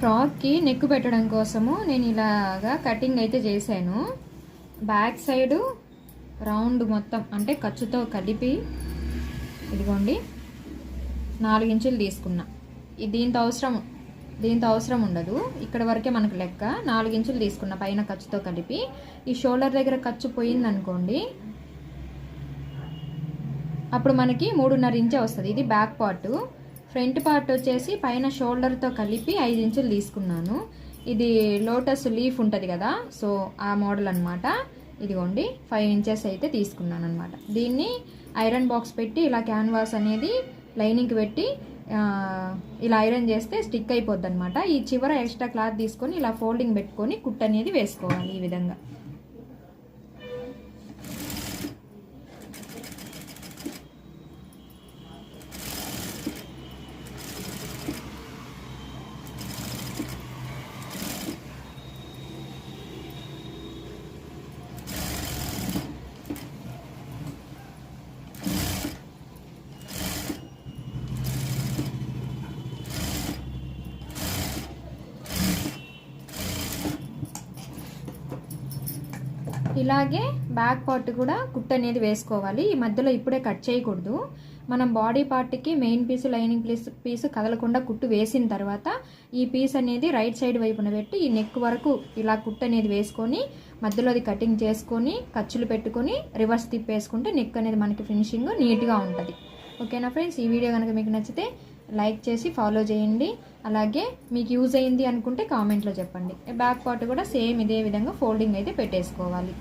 ఫ్రాక్కి neck పెట్టడం కోసము నేను ఇలాగా కటింగ్ అయితే చేశాను. బ్యాక్ సైడు రౌండ్ మొత్తం అంటే ఖర్చుతో కలిపి ఇదిగోండి నాలుగు ఇంచులు తీసుకున్నా. ఇది దీంతో అవసరం దీంతో అవసరం ఉండదు. ఇక్కడ వరకే మనకు లెక్క. నాలుగు ఇంచులు తీసుకున్న పైన ఖర్చుతో కలిపి. ఈ షోల్డర్ దగ్గర ఖర్చు పోయిందనుకోండి అప్పుడు మనకి మూడున్నర ఇంచే వస్తుంది. ఇది బ్యాక్ పార్ట్. ఫ్రంట్ పార్ట్ వచ్చేసి పైన షోల్డర్తో కలిపి ఐదు ఇంచులు తీసుకున్నాను. ఇది లోటస్ లీఫ్ ఉంటుంది కదా సో ఆ మోడల్ అనమాట ఇదిగోండి ఫైవ్ ఇంచెస్ అయితే తీసుకున్నాను అనమాట దీన్ని ఐరన్ బాక్స్ పెట్టి ఇలా క్యాన్వాస్ అనేది లైనింగ్కి పెట్టి ఇలా ఐరన్ చేస్తే స్టిక్ అయిపోద్ది అనమాట ఈ చివర ఎక్స్ట్రా క్లాత్ తీసుకొని ఇలా ఫోల్డింగ్ పెట్టుకొని కుట్ అనేది వేసుకోవాలి ఈ విధంగా. ఇలాగే బ్యాక్ పార్ట్ కూడా కుట్ అనేది వేసుకోవాలి. ఈ మధ్యలో ఇప్పుడే కట్ చేయకూడదు. మనం బాడీ పార్ట్కి main piece lining piece piece కదలకుండా కుట్టు వేసిన తర్వాత ఈ పీస్ అనేది రైట్ సైడ్ వైపున పెట్టి ఈ నెక్ వరకు ఇలా కుట్ అనేది వేసుకొని మధ్యలో అది కటింగ్ చేసుకొని ఖర్చులు పెట్టుకొని రివర్స్ తిప్పేసుకుంటే నెక్ అనేది మనకి ఫినిషింగ్ నీట్గా ఉంటుంది. ఓకేనా ఫ్రెండ్స్? ఈ వీడియో కనుక మీకు నచ్చితే లైక్ చేసి ఫాలో చేయండి. అలాగే మీకు యూజ్ అయింది అనుకుంటే కామెంట్లో చెప్పండి. బ్యాక్ పార్ట్ కూడా సేమ్ ఇదే విధంగా ఫోల్డింగ్ అయితే పెట్టేసుకోవాలి.